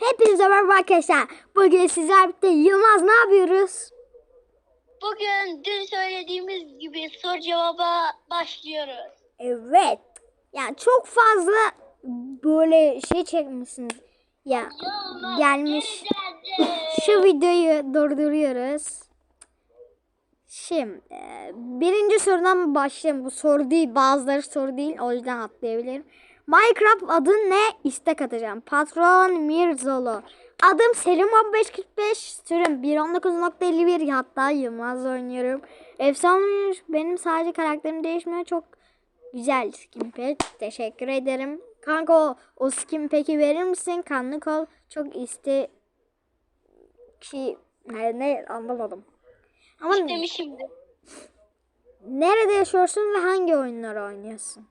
Hepinize merhaba arkadaşlar. Bugün sizler birlikte Yılmaz ne yapıyoruz? Bugün dün söylediğimiz gibi soru cevaba başlıyoruz. Evet. Yani çok fazla böyle şey çekmişsiniz. Ya gelmiş. Şu videoyu durduruyoruz. Şimdi birinci sorudan başlayalım. Bu soru değil. Bazıları soru değil. O yüzden atlayabilirim. Minecraft adı ne? İstek atacağım. Patron Mirzolo. Adım Selim 1545. Sürüm 1.19.51. Hatta Yılmaz oynuyorum. Efsane benim sadece karakterim değişmiyor. Çok güzel skin pack. Teşekkür ederim. Kanka o, o skin pack'i verir misin? Kanlı kol. Çok iste ki ne, ne anlamadım. Ama İstemişimdir. nerede yaşıyorsun ve hangi oyunları oynuyorsun?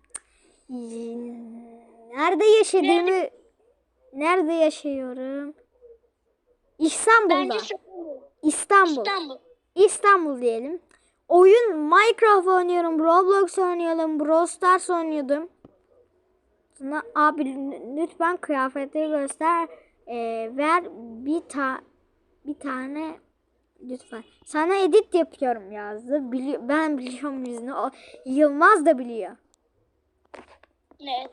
Nerede yaşadığımı nerede yaşıyorum? İstanbul'da. İstanbul. İstanbul. İstanbul diyelim. Oyun Minecraft oynuyorum, Roblox oynuyorum, Brawl Stars oynuyordum. Sonra abi lütfen kıyafetleri göster. Ee, ver bir ta bir tane lütfen. Sana edit yapıyorum yazdı. Bili- ben biliyorum yüzünü. O Yılmaz da biliyor. Evet.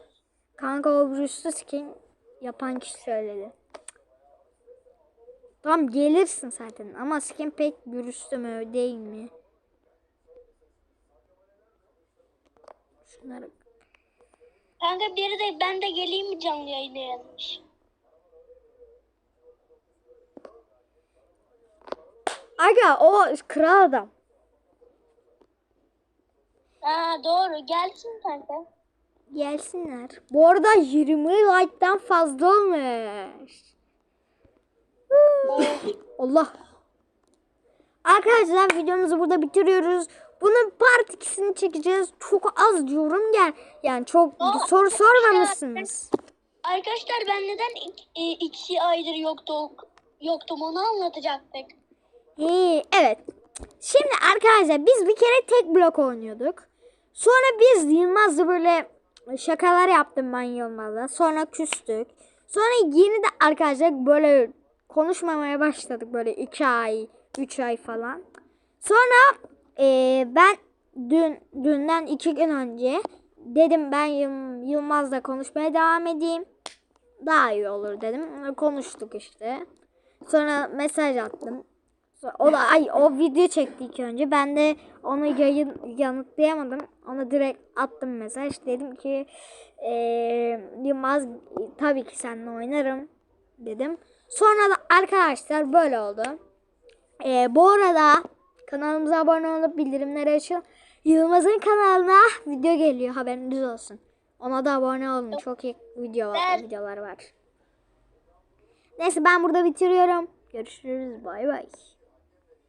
Kanka o Bruce'lu skin yapan kişi söyledi. Tamam gelirsin zaten ama skin pek Bruce'lu mü değil mi? Şunları Kanka biri de ben de geleyim mi canlı yayına yazmış. Aga o kral adam. Ha doğru gelsin kanka. Gelsinler. Bu arada 20 like'tan fazla olmuş. Allah. Arkadaşlar videomuzu burada bitiriyoruz. Bunun part 2'sini çekeceğiz. Çok az yorum gel. Yani çok Aa, soru sormamışsınız. Arkadaşlar ben neden ik- e, iki aydır yoktu, yoktum onu anlatacaktık. İyi, evet. Şimdi arkadaşlar biz bir kere tek blok oynuyorduk. Sonra biz Yılmaz'la böyle şakalar yaptım ben Yılmaz'la. Sonra küstük. Sonra yeni de arkadaşlar böyle konuşmamaya başladık böyle 2 ay, 3 ay falan. Sonra eee, ben dün dünden 2 gün önce dedim ben Yıl- Yılmaz'la konuşmaya devam edeyim. Daha iyi olur dedim. Konuştuk işte. Sonra mesaj attım. O da ay o video çekti ilk önce. Ben de onu yayın yanıtlayamadım. Ona direkt attım mesaj. Dedim ki eee Yılmaz tabii ki seninle oynarım dedim. Sonra da arkadaşlar böyle oldu. Eee, bu arada kanalımıza abone olup bildirimleri açın. Yılmaz'ın kanalına video geliyor haberiniz olsun. Ona da abone olun. Çok iyi video videolar var. Neyse ben burada bitiriyorum. Görüşürüz. Bay bay.